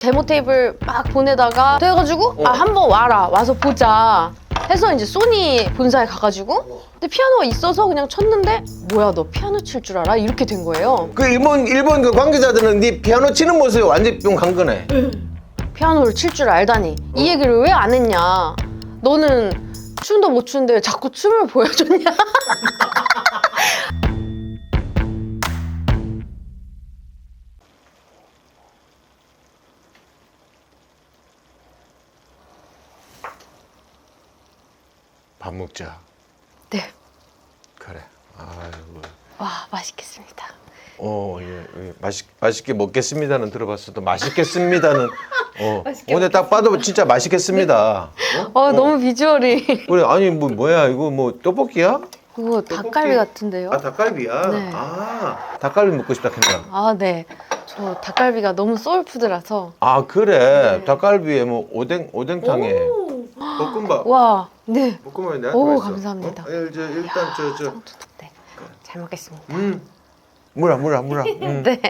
데모 테이블 막 보내다가 돼가지고 어. 아 한번 와라 와서 보자 해서 이제 소니 본사에 가가지고 근데 피아노가 있어서 그냥 쳤는데 뭐야 너 피아노 칠 줄 알아? 이렇게 된 거예요 그 일본 일본 그 관계자들은 네 피아노 치는 모습이 완전 뿅간 거네. 피아노를 칠 줄 알다니 이 얘기를 왜 안 했냐 너는 춤도 못 추는데 왜 자꾸 춤을 보여줬냐 밥 먹자. 네 그래. 아이고. 와 맛있겠습니다 어, 예, 예. 맛있, 맛있게 먹겠습니다는 들어봤어도 맛있겠습니다는 어. 오늘 딱 봐도 진짜 맛있겠습니다. 어? 아 너무 비주얼이 그래 아니 뭐 뭐야 이거 뭐 떡볶이야? 그거 닭갈비 같은데요? 아 닭갈비야. 네. 아 닭갈비 먹고 싶다 했나? 아, 네. 저 닭갈비가 너무 소울푸드라서. 아 그래 네. 닭갈비에 뭐 오뎅 오뎅탕에 볶음밥. 와, 네. 볶음밥이 내가 오, 들어있어. 감사합니다. 어? 일, 저, 일단 저 저. 네. 잘 먹겠습니다. 음. 물아 물아 물아. 음. 네.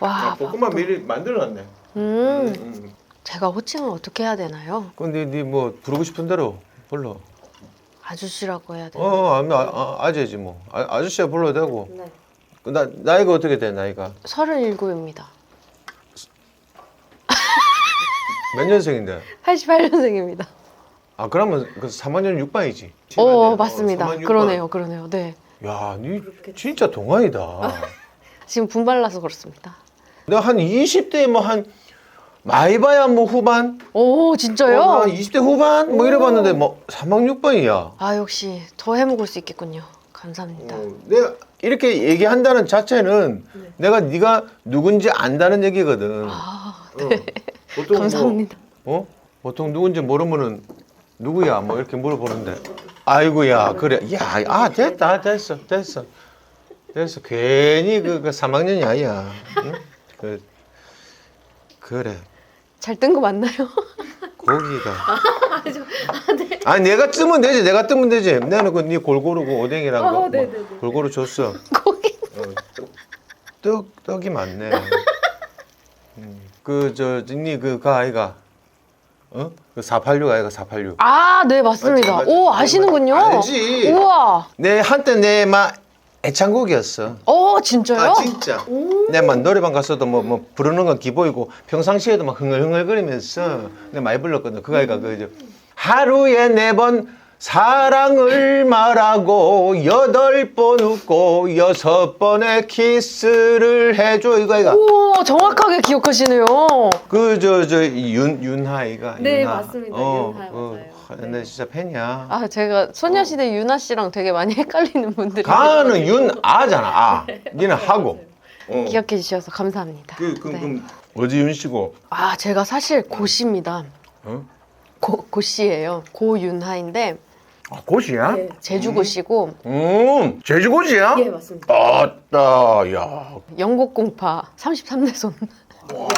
와, 아, 볶음밥 미리 만들어놨네. 음, 음. 제가 호칭을 어떻게 해야 되나요? 근데 네뭐 부르고 싶은 대로 불러. 아저씨라고 해야 되나요? 어, 아니, 아, 아, 아재지 뭐. 아, 아저씨가 불러도 되고. 네. 그 나, 나이가 어떻게 돼, 나이가? 서른일곱입니다. 몇 년생인데? 88년생입니다. 아, 그러면 그 3학년 6반이지? 어, 맞습니다. 그러네요, 그러네요. 네. 야, 니 진짜 동안이다. 지금 분발나서 그렇습니다. 내가 한 20대 뭐 한, 많이 봐야 뭐 후반? 오, 진짜요? 어, 한 20대 후반? 뭐 이래봤는데 뭐 3학 6반이야. 아, 역시 더 해먹을 수 있겠군요. 감사합니다. 어, 내가 이렇게 얘기한다는 자체는 내가 네가 누군지 안다는 얘기거든. 아, 어. 보통 감사합니다. 뭐, 어? 보통 누군지 모르면은 누구야? 뭐 이렇게 물어보는데. 아이고야, 그래. 야, 아 됐다, 됐어, 됐어, 됐어. 괜히 그, 그 3학년이 아니야. 응? 그, 그래. 잘 뜬 거 맞나요? 고기가. 아니 내가 뜨면 되지, 내가 뜨면 되지. 나는 그네 골고루 그 오뎅이랑 거 뭐, 골고루 줬어. 고기. 어, 떡, 떡 떡이 많네. 음, 그저 니그가 아이가 어? 그 486 아이가 486. 아, 네, 맞습니다. 맞지, 맞지. 오, 아시는군요. 알지. 우와. 내 한때 내막 애창곡이었어. 어, 진짜요? 아 진짜. 내막 노래방 갔어도 뭐, 뭐 부르는 건 기본이고 평상시에도 막 흥얼흥얼거리면서 내가 많이 불렀거든. 그 아이가 그 저, 하루에 네 번 사랑을 말하고 여덟 번 웃고 여섯 번의 키스를 해줘 이거 아이가. 오, 정확하게 기억하시네요. 그 저 저 윤 윤하이가 네, 윤하. 맞습니다. 어, 윤하 어, 맞아요. 내 진짜 팬이야. 아, 제가 소녀시대 유나 씨랑 되게 많이 헷갈리는 분들이 가는 윤아잖아. 아, 니는 하고. 어. 기억해 주셔서 감사합니다. 그, 그, 네. 그럼 어디 윤 씨고? 아, 제가 사실 고씨입니다. 어? 고, 고씨예요. 고윤하인데 아, 고시야? 네. 제주고씨고 음, 제주고시야? 예, 맞습니다. 아따, 야, 영국 공파 33대 손. 뭐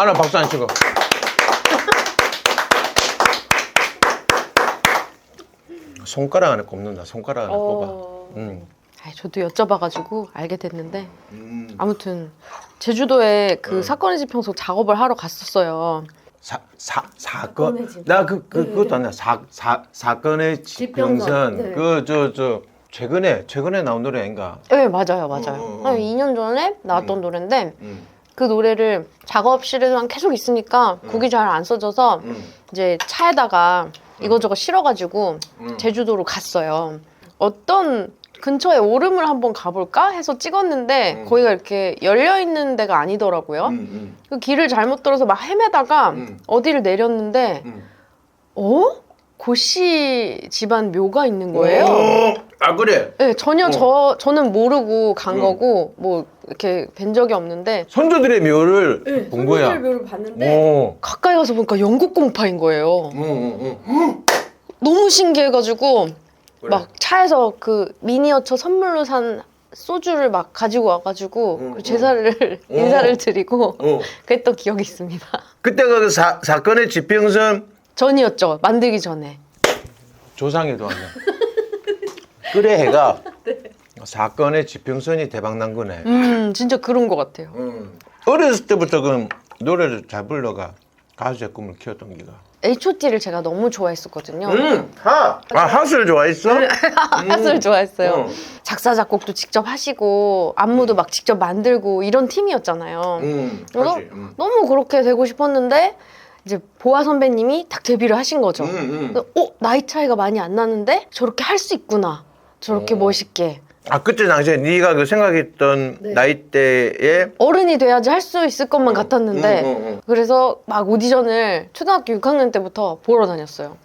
하나 박수 안 치고. 손가락 안에 꼽는다. 손가락 안에 꼽아. 어, 음. 아, 저도 여쭤봐가지고 알게 됐는데 음. 아무튼 제주도에 그 어. 사건의 지평소 작업을 하러 갔었어요. 사, 사, 사건. 사건의 집. 나 그, 그, 네. 그것도 아니야. 사, 사, 사건의 지평선. 네. 그, 저, 저, 최근에, 최근에 나온 노래 아닌가? 네, 맞아요, 맞아요. 어, 어, 어. 한 2년 전에 나왔던 음. 노래인데 음. 그 노래를 작업실에서만 계속 있으니까 곡이 잘 안 써져서 음. 이제 차에다가 이거저거 실어가지고 음. 제주도로 갔어요. 어떤 근처에 오름을 한번 가볼까 해서 찍었는데 음. 거기가 이렇게 열려 있는 데가 아니더라고요. 음, 음, 그 길을 잘못 들어서 막 헤매다가 음. 어디를 내렸는데 음. 어? 고씨 집안 묘가 있는 거예요. 오, 아, 그래. 네, 전혀 어. 저 저는 모르고 간 음. 거고 뭐 이렇게 뵌 적이 없는데 선조들의 묘를 네, 본 거야. 묘를 봤는데 오. 가까이 가서 보니까 영국 공파인 거예요. 응, 응, 응. 너무 신기해가지고 그래. 막 차에서 그 미니어처 선물로 산 소주를 막 가지고 와가지고 응, 그 제사를 응. 인사를 드리고 어. 그랬던 기억이 있습니다. 그때가 그 사, 사건의 지평선 전이었죠 만들기 전에. 조상에도 왔네. 그래 해가 사건의 지평선이 대박 난 거네. 음 진짜 그런 것 같아요. 음. 어렸을 때부터 그 노래를 잘 불러가 가수의 꿈을 키웠던 기가. H.O.T를 제가 너무 좋아했었거든요. 음, 하. 아 하수를 좋아했어? 가수를 좋아했어요. 어. 작사 작곡도 직접 하시고 안무도 막 직접 만들고 이런 팀이었잖아요. 음, 그래서. 음. 너무 그렇게 되고 싶었는데 이제 보아 선배님이 딱 데뷔를 하신 거죠. 음, 음. 그래서 어 나이 차이가 많이 안 나는데 저렇게 할 수 있구나. 저렇게 어. 멋있게 아 그때 당시에 네가 그 생각했던 네. 나이대에 어른이 돼야지 할 수 있을 것만 같았는데 음, 음, 음. 그래서 막 오디션을 초등학교 6학년 때부터 보러 다녔어요.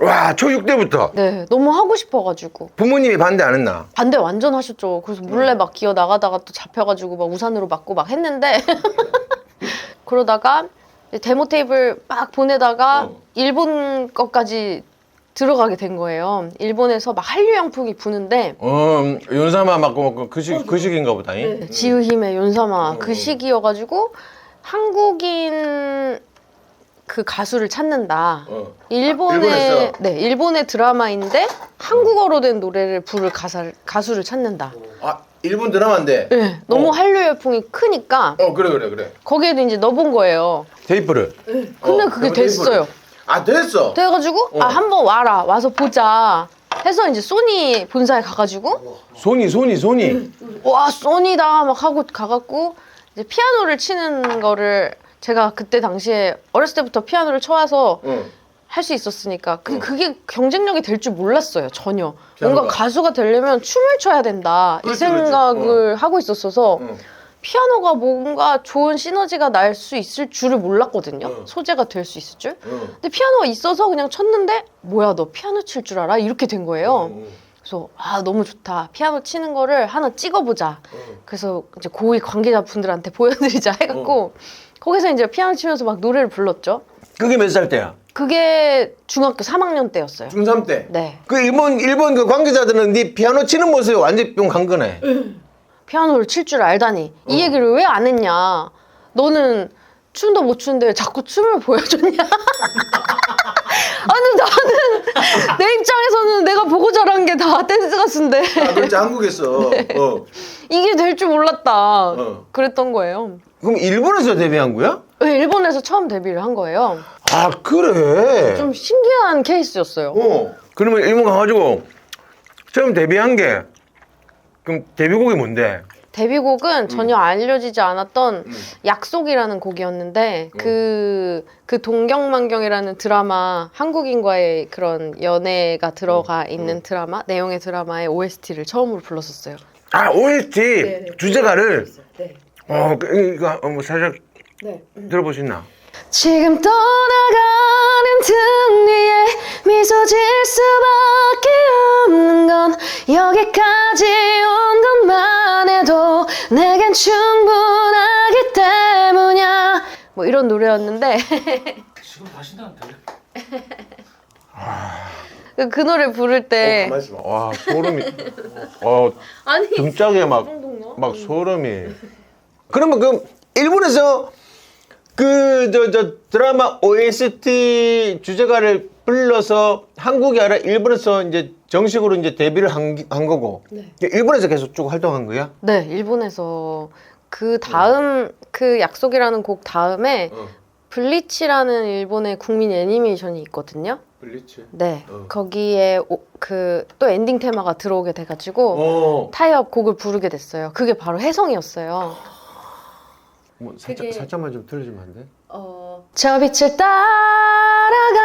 와 초육 때부터 네, 너무 하고 싶어가지고 부모님이 반대 안 했나? 반대 완전 하셨죠. 그래서 몰래 음. 막 기어 나가다가 또 잡혀가지고 막 우산으로 맞고 막 했는데 그러다가 이제 데모 테이블 막 보내다가 어. 일본 것까지 들어가게 된 거예요. 일본에서 막 한류 양풍이 부는데 어 음, 연사마 맞고 그, 시, 그 시기인가 보다. 잉? 네, 지우힘의 연사마 어. 그 시기여가지고 한국인 그 가수를 찾는다. 어. 일본의 일본에서? 네 일본의 드라마인데 한국어로 된 노래를 부를 가사, 가수를 찾는다. 아 일본 드라마인데. 네, 너무 어. 한류 열풍이 크니까 어 그래 그래 그래. 거기에도 이제 넣어본 거예요. 테이프를. 근데 어, 그게 데모 됐어요. 테이프를. 아 됐어. 돼가지고 어. 아 한번 와라 와서 보자 해서 이제 소니 본사에 가가지고 손이 손이 손이. 와 소니다 막 하고 가갖고 이제 피아노를 치는 거를 제가 그때 당시에 어렸을 때부터 피아노를 쳐와서 어. 할수 있었으니까 그, 어. 그게 경쟁력이 될 줄 몰랐어요 전혀 피아노가. 뭔가 가수가 되려면 춤을 춰야 된다 그렇지, 이 생각을 그렇지. 하고 있었어서 어. 피아노가 뭔가 좋은 시너지가 날 수 있을 줄을 몰랐거든요 어. 소재가 될 수 있을 줄 어. 근데 피아노가 있어서 그냥 쳤는데 뭐야 너 피아노 칠 줄 알아? 이렇게 된 거예요 어. 그래서 아 너무 좋다 피아노 치는 거를 하나 찍어보자 어. 그래서 이제 고위 관계자분들한테 보여드리자 해갖고 거기서 이제 피아노 치면서 막 노래를 불렀죠 그게 몇 살 때야? 그게 중학교 3학년 때였어요 중3 때. 네 그 일본 일본 그 관계자들은 네 피아노 치는 모습에 완전 뿅간 거네. 피아노를 칠 줄 알다니 어. 이 얘기를 왜 안 했냐 너는 춤도 못 추는데 왜 자꾸 춤을 보여줬냐 아니 나는 내 입장에서는 내가 보고 자란 게 다 댄스 가수인데 아, 너 진짜 한국에서. 어. 이게 될 줄 몰랐다 어. 그랬던 거예요 그럼 일본에서 데뷔한 거야? 네, 일본에서 처음 데뷔를 한 거예요 아 그래. 좀 신기한 케이스였어요 어. 그러면 일본 가가지고 처음 데뷔한 게 그럼 데뷔곡이 뭔데? 데뷔곡은 전혀 음. 알려지지 않았던 약속이라는 곡이었는데 어. 그, 그 동경만경이라는 드라마 한국인과의 그런 연애가 들어가 어. 있는 드라마 내용의 드라마의 OST를 처음으로 불렀었어요. 아 OST 네, 주제가를 네. 어 그, 이거 어, 뭐 살짝 네. 들어보시나? 지금 떠나가는 등 위에 미소 질 수밖에 없는 건 여기까지 온 것만 해도 내겐 충분하기 때문이야 뭐 이런 노래였는데 지금 다시 나한테 그, 그 노래 부를 때 어, 있어. 와 소름이. 어 아니 등짝에 막 막 소름이. 그러면 그 일본에서 그 저 저 드라마 OST 주제가를 불러서 한국이 아니라 일본에서 이제 정식으로 이제 데뷔를 한, 기- 한 거고 네. 일본에서 계속 쭉 활동한 거야? 네 일본에서 그 다음 그 약속이라는 곡 다음에 어. 블리치라는 일본의 국민 애니메이션이 있거든요. 블리츠. 네 어. 거기에 그 또 엔딩 테마가 들어오게 돼가지고 어. 타이업 곡을 부르게 됐어요. 그게 바로 혜성이었어요. 뭐 살짝 그게- 살짝만 좀 들려주면 안 돼? 저 빛을 따라가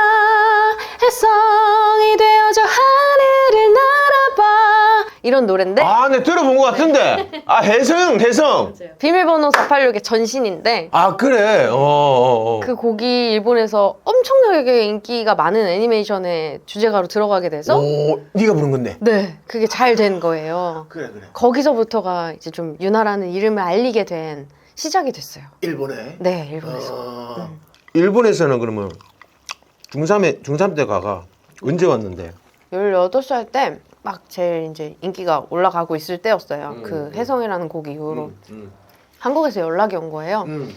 혜성이 되어줘 하늘을 날아봐 이런 노래인데 아, 네 들어본 것 같은데. 아, 혜성, 혜성. 비밀번호 486의 전신인데 아, 그래. 어, 어, 어. 그 곡이 일본에서 엄청나게 인기가 많은 애니메이션의 주제가로 들어가게 돼서 오, 네가 부른 건데. 네 그게 잘 된 거예요. 그래, 그래. 거기서부터가 이제 좀 유나라는 이름을 알리게 된 시작이 됐어요. 일본에. 네 일본에서 아, 일본에서는 그러면 중3에 중3 때 가가 언제 왔는데? 18살 때 막 제일 이제 인기가 올라가고 있을 때였어요. 음, 그 음. 혜성이라는 곡 이후로 음, 한국에서 연락이 온 거예요. 음.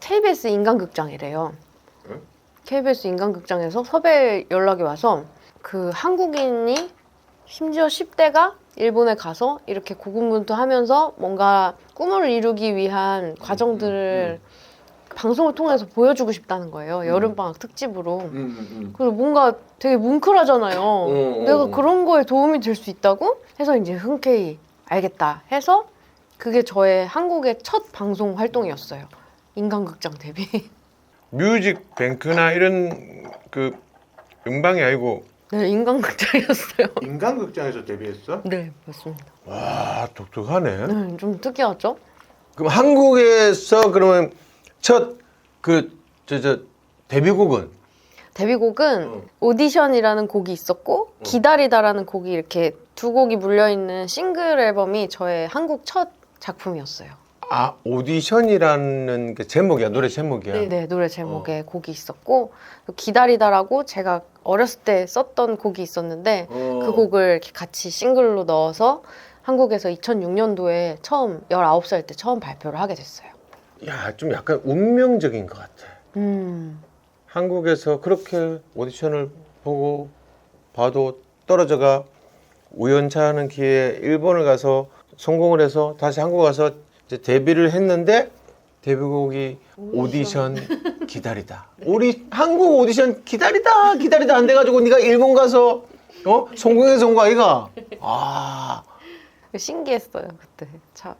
KBS 인간극장이래요. 응? KBS 인간극장에서 섭외 연락이 와서 그 한국인이 심지어 10대가 일본에 가서 이렇게 고군분투하면서 뭔가 꿈을 이루기 위한 과정들을 방송을 통해서 보여주고 싶다는 거예요. 여름 방학 특집으로. 음, 음, 그래서 뭔가 되게 뭉클하잖아요. 어, 내가 어. 그런 거에 도움이 될 수 있다고 해서 이제 흔쾌히 알겠다 해서 그게 저의 한국의 첫 방송 활동이었어요. 인간극장 데뷔. 뮤직 뱅크나 이런 그 음방이 아니고 네, 인간극장이었어요. 인간극장에서 데뷔했어? 네, 맞습니다. 와 독특하네. 네, 좀 특이하죠? 그럼 한국에서 그러면 첫 그 저 저 데뷔곡은 데뷔곡은 어. 오디션이라는 곡이 있었고 기다리다라는 곡이 이렇게 두 곡이 물려 있는 싱글 앨범이 저의 한국 첫 작품이었어요. 아 오디션이라는 그 제목이야 노래 제목이야. 네, 노래 제목에 곡이 있었고 그 기다리다라고 제가 어렸을 때 썼던 곡이 있었는데 어. 그 곡을 이렇게 같이 싱글로 넣어서 한국에서 2006년도에 처음 19살 때 처음 발표를 하게 됐어요. 야 좀 약간 운명적인 것 같아. 음. 한국에서 그렇게 오디션을 보고 봐도 떨어져가 우연찮은 기회에 일본을 가서 성공을 해서 다시 한국 와서 이제 데뷔를 했는데 데뷔곡이 오디션 기다리다. 우리 한국 오디션 기다리다 기다리다 안 돼가지고 네가 일본 가서 어 성공해서 온 거 아이가? 아 신기했어요 그때. 참.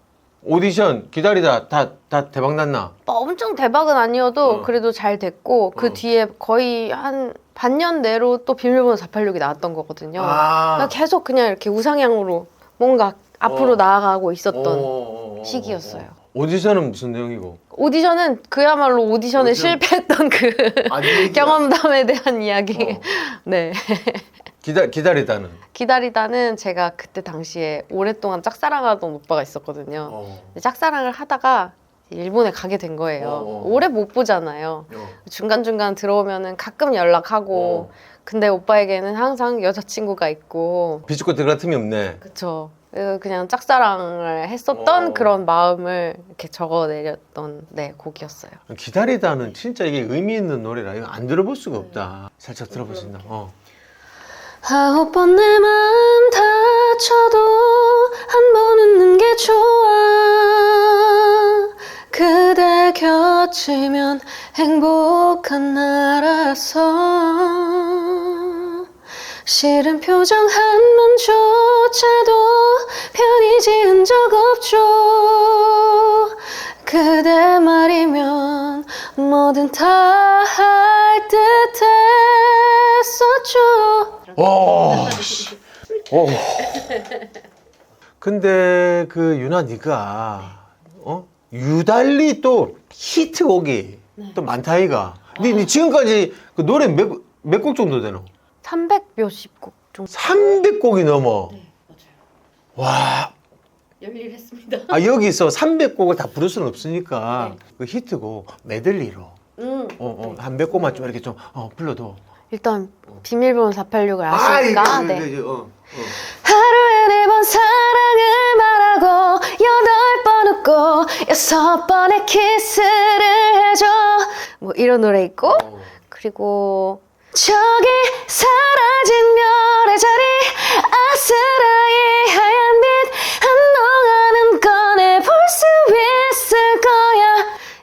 오디션 기다리다 다 다 대박 났나? 뭐 엄청 대박은 아니어도 어. 그래도 잘 됐고 그 어. 뒤에 거의 한 반년 내로 또 비밀번호 486이 나왔던 거거든요. 아. 그러니까 계속 그냥 이렇게 우상향으로 뭔가 앞으로 어. 나아가고 있었던 어, 어, 어, 시기였어요. 어. 오디션은 무슨 내용이고? 오디션은 그야말로 오디션에 오디션. 실패했던 그 경험담에 대한 이야기. 어. 네. 기다 기다리다는. 기다리다는 제가 그때 당시에 오랫동안 짝사랑하던 오빠가 있었거든요. 어. 근데 짝사랑을 하다가 일본에 가게 된 거예요. 어, 어. 오래 못 보잖아요. 어. 중간중간 들어오면은 가끔 연락하고 어. 근데 오빠에게는 항상 여자친구가 있고 비집고 들어갈 틈이 없네. 그쵸 그래서 그냥 짝사랑을 했었던 어. 그런 마음을 이렇게 적어내렸던 네 곡이었어요 기다리다는 진짜 이게 의미 있는 노래라 이거 안 들어볼 수가 없다. 살짝 수 있나? 어. 아홉 번 내 마음 다쳐도 한 번 웃는 게 좋아 그대 곁이면 행복한 나라서 싫은 표정 한 번조차도 편히 지은 적 없죠 그대 말이면 뭐든 다 할 듯 했었죠 와. 씨. 어. 근데 그 유나 네가 어 유달리 또 히트곡이 또 많다 이가. 네, 네 지금까지 그 노래 몇 몇 곡 정도 되노? 300 몇십 곡 정도 300곡이 넘어. 네 맞아요 와. 열일했습니다 아 여기서 300곡을 다 부를 수는 없으니까 네. 그 히트곡 메들리로 음. 어, 어, 한몇 곡만 좀 이렇게 좀 어, 불러도. 일단 비밀번호 486을 아, 아시니까 이거, 네. 이거, 이거, 어, 어. 하루에 네 번 사랑을 말하고 여덟 번 웃고 여섯 번의 키스를 해줘 뭐 이런 노래 있고 어. 그리고 저기 사라진 별의 자리 아스라이 하얀 빛 한동안은 꺼내 볼 수 있을 거야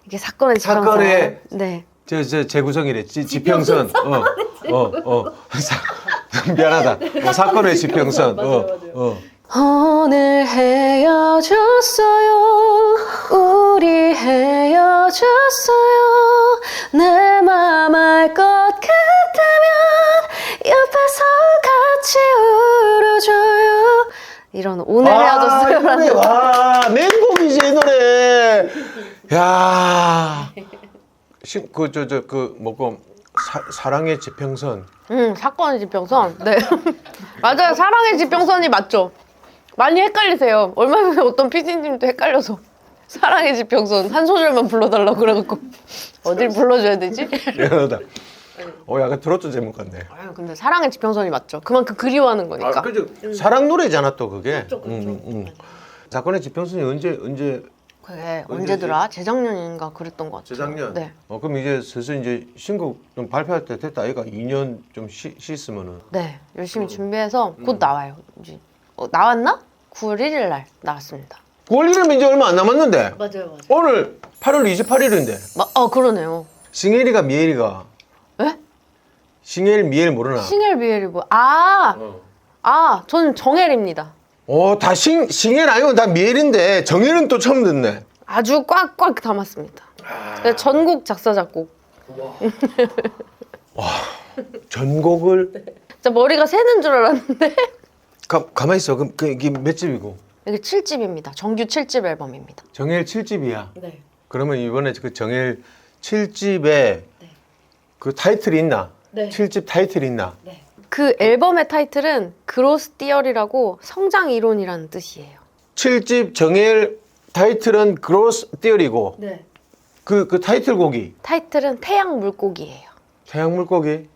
이게 사건의 지평선 사건의 네 저, 저, 재구성이래. 지, 지평선. 어, 어, 어. 사, 미안하다. 어, 사건의 지평선. 어, 어. 오늘 헤어졌어요 우리 헤어졌어요 내 맘 알 것 같다면 옆에서 같이 울어줘요. 이런 오늘 아, 이 노래, 와, 맹곡이지, 이 노래. 야. 신, 그, 저, 저, 그, 뭐고, 사, 사랑의 지평선. 음 사건의 지평선. 네. 맞아요. 사랑의 지평선이 맞죠. 많이 헷갈리세요. 얼마 전에 어떤 PD님도 헷갈려서 사랑의 지평선 한 소절만 불러달라고 그래갖고. 어딜 불러줘야 되지? 미안하다. 어, 약간 트로트 제목 같네. 아유, 근데 사랑의 지평선이 맞죠. 그만큼 그리워하는 거니까. 아, 그죠. 사랑 노래잖아, 또 그게. 그렇죠, 그렇죠. 음, 음. 사건의 지평선이 언제, 언제, 그게? 언제더라? 재작년인가 그랬던 것 같아요. 재작년? 네. 어, 그럼 이제 슬슬 이제 신곡 좀 발표할 때 됐다. 아이가 2년 좀 쉬, 쉬었으면은. 네. 열심히 음. 준비해서 곧 나와요. 이제 어, 나왔나? 9월 1일 날 나왔습니다. 9월 1일 이제 얼마 안 남았는데. 맞아요, 맞아요. 오늘 8월 28일인데. 마, 어 그러네요. 싱엘이가 미엘이가. 에? 싱엘 미엘 모르나? 싱엘 비엘이 뭐? 아, 어. 아, 저는 정엘입니다. 어, 다 싱, 싱엘 아니고 다 미엘인데 정엘은 또 처음 듣네. 아주 꽉꽉 담았습니다. 제가 전곡 작사 작곡. 전곡을 진짜 머리가 새는 줄 알았는데 가, 가만히 있어. 그럼 그, 이게 몇 집이고? 이게 7집입니다. 정규 7집 앨범입니다. 정엘 7집이야. 네. 그러면 이번에 그 정엘 7집에 그 타이틀이 있나? 네. 7집 타이틀이 있나? 그 앨범의 타이틀은 그로스 띠어리라고 성장 이론이라는 뜻이에요. 7집 정엘 타이틀은 그로스 띠어리고 네. 그, 그 타이틀곡이 타이틀은 태양 물고기예요. 태양 물고기.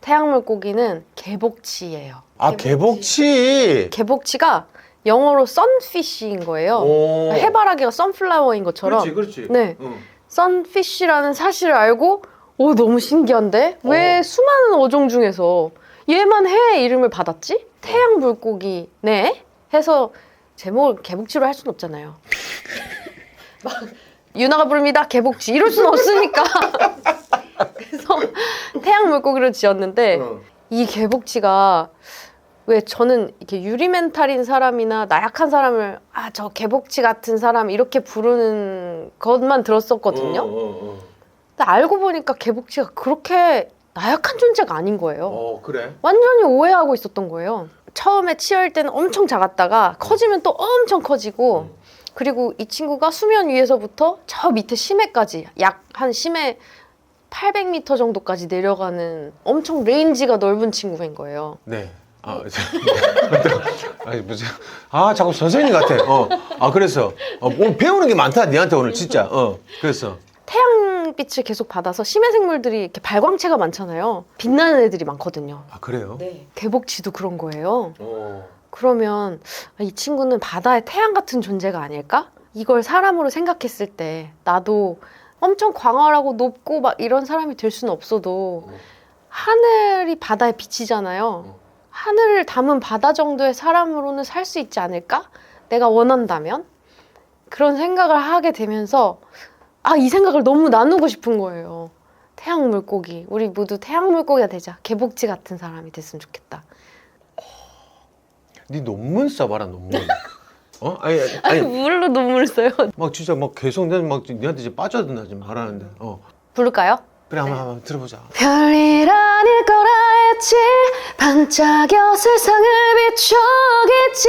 태양 물고기는 개복치예요. 아, 개복치. 개복치가 영어로 sunfish인 거예요. 오. 해바라기가 sunflower인 것처럼 그렇지. 네. 응. sunfish라는 사실을 알고 오 너무 신기한데 왜 어. 수많은 어종 중에서 얘만 해 이름을 받았지? 태양 물고기 네 해서 제목을 개복치로 할 수는 없잖아요. 막 유나가 부릅니다 개복치 이럴 수는 없으니까 그래서 태양 물고기로 지었는데 어. 이 개복치가 왜 저는 이렇게 유리멘탈인 사람이나 나약한 사람을 아 저 개복치 같은 사람 이렇게 부르는 것만 들었었거든요. 어, 어, 근데 알고 보니까 개복치가 그렇게 나약한 존재가 아닌 거예요. 어. 어, 그래? 완전히 오해하고 있었던 거예요. 처음에 치열 때는 엄청 작았다가 커지면 또 엄청 커지고 그리고 이 친구가 수면 위에서부터 저 밑에 심해까지 약 한 심해 800m 정도까지 내려가는 엄청 레인지가 넓은 친구인 거예요. 네. 아, 아니 무슨 아 자꾸 선생님 같아. 어. 아 그래서 어, 오늘 배우는 게 많다. 니한테 오늘 진짜. 어. 그래서 태양 빛을 계속 받아서 심해 생물들이 이렇게 발광체가 많잖아요. 빛나는 애들이 많거든요. 아 그래요? 개복치도 그런 거예요. 어. 그러면 아, 이 친구는 바다의 태양 같은 존재가 아닐까? 이걸 사람으로 생각했을 때 나도 엄청 광활하고 높고 막 이런 사람이 될 수는 없어도 어. 하늘이 바다에 비치잖아요. 어. 하늘을 담은 바다 정도의 사람으로는 살 수 있지 않을까? 내가 원한다면? 그런 생각을 하게 되면서 아, 이 생각을 너무 나누고 싶은 거예요. 태양 물고기. 우리 모두 태양 물고기가 되자. 개복치 같은 사람이 됐으면 좋겠다. 네 논문 써봐라 논문. 어? 아니 아니, 아니 물로 눈물 써요. 막 진짜 막 계속 내가 막 니한테 이제 빠져든다 지금 말하는데. 어. 부를까요? 그래 한번 한번 들어보자. 별일 아닐 거 라 했지 반짝여 세상을 비추겠지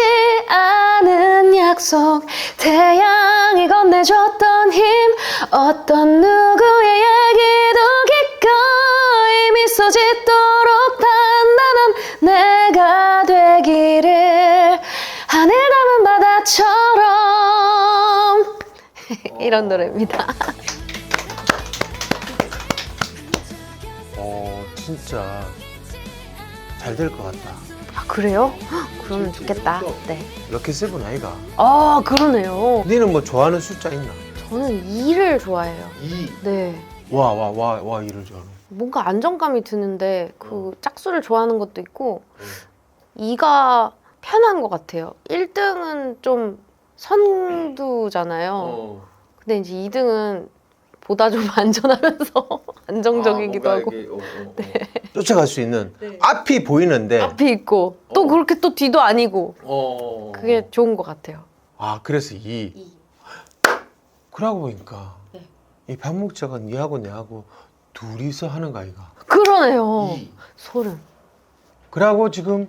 않은 약속. 태양이 건네줬던 힘 어떤 누구의 얘기도 기꺼이 미소 짓도록 단단한 내가 되기를 하늘 담은 바다처럼. 이런 노래입니다. 어 진짜 잘 될 것 같다. 아 그래요? 헉, 그러면 좋겠다. 네. 럭키 세븐 아이가. 아 그러네요. 니는 뭐 좋아하는 숫자 있나? 저는 2를 좋아해요. 이. 네. 와 와 와 와 이를 좋아하는. 뭔가 안정감이 드는데 그 짝수를 좋아하는 것도 있고 2가 편한 것 같아요. 1등은 좀 선두잖아요. 어. 근데 이제 2등은 보다 좀 안전하면서 안정적이기도 아, 하고 쫓아갈 수 있는 네. 앞이 보이는데. 앞이 있고 또 어. 그렇게 또 뒤도 아니고 어. 그게 좋은 것 같아요. 아 그래서 이. 그러고 보니까 네. 이 반목자가 니하고 내하고 둘이서 하는 거 아이가. 그러네요. 이. 소름. 그러고 지금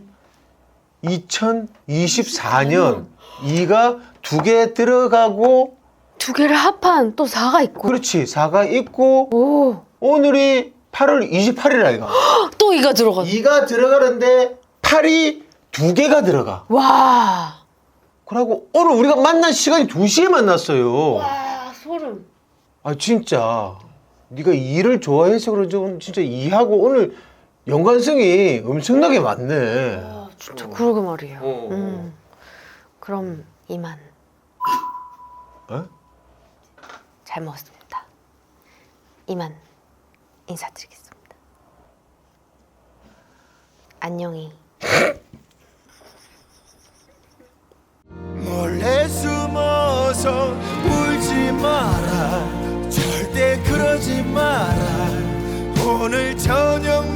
2024년 이가 두 개 들어가고 두 개를 합한 또 4가 있고. 그렇지 4가 있고 오. 오늘이 8월 28일 아이가. 또 2가 들어가. 2가 들어가는데 8이 두 개가 들어가. 와. 그러고 오늘 우리가 만난 시간이 2시에 만났어요. 와, 소름. 아 진짜 네가 일을 좋아해서 그런지 진짜 이하고 오늘 연관성이 엄청나게 많네. 아, 진짜 그러게 말이에요. 어. 음. 그럼 이만. 어? 잘 먹었습니다. 이만 인사드리겠습니다. 안녕히. 몰래 숨어서 울지 마라 절대 그러지 마라 오늘 저녁